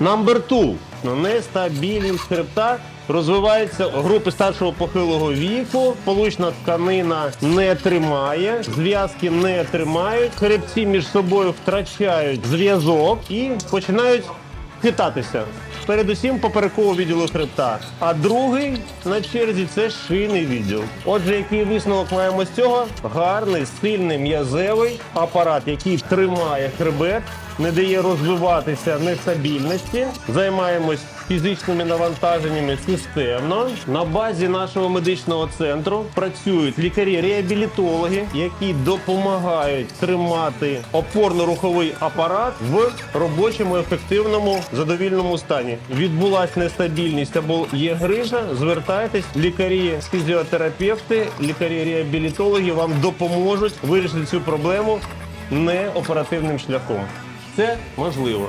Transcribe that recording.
Number two. Нестабільність хребта розвивається групи старшого похилого віку. Получна тканина не тримає, зв'язки не тримають, хребці між собою втрачають зв'язок і починають хитатися. Передусім поперекового відділу хребта. А другий на черзі це шийний відділ. Отже, який висновок маємо з цього? Гарний, сильний м'язевий апарат, який тримає хребет, не дає розвиватися нестабільності. Займаємось фізичними навантаженнями системно. На базі нашого медичного центру працюють лікарі-реабілітологи, які допомагають тримати опорно-руховий апарат в робочому, ефективному, задовільному стані. Відбулась нестабільність або є грижа, звертайтесь, лікарі-фізіотерапевти, лікарі-реабілітологи вам допоможуть вирішити цю проблему не оперативним шляхом. Це можливо.